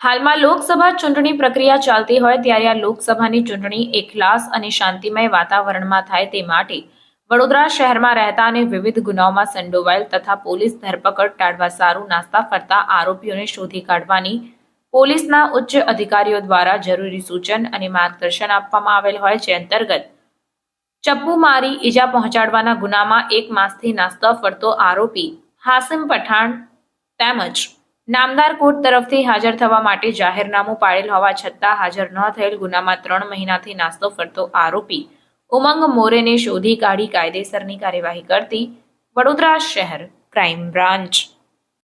હાલમાં લોકસભા ચૂંટણી પ્રક્રિયા ચાલતી હોય ત્યારે આ લોકસભાની ચૂંટણી એખલાસ અને શાંતિમય વાતાવરણમાં થાય તે માટે વડોદરા શહેરમાં રહેતા અને વિવિધ ગુનાઓમાં સંડોવાયેલ તથા પોલીસ ધરપકડ ટાળવા સારું નાસ્તા ફરતા આરોપીઓને શોધી કાઢવાની પોલીસના ઉચ્ચ અધિકારીઓ દ્વારા જરૂરી સૂચન અને માર્ગદર્શન આપવામાં આવેલ હોય છે અંતર્ગત. ચપ્પુ મારી ઈજા પહોંચાડવાના ગુનામાં એક માસથી નાસ્તો ફરતો આરોપી હાસિમ પઠાણ તેમજ નામદાર કોર્ટ તરફથી હાજર થવા માટે જાહેરનામું પાડેલ હોવા છતાં હાજર ન થયેલ ગુનામાં ત્રણ મહિનાથી નાસ્તો ફરતો આરોપી ઉમંગ મોરેને શોધી કાઢી કાયદેસરની કાર્યવાહી કરતી વડોદરા શહેર ક્રાઇમ બ્રાન્ચ.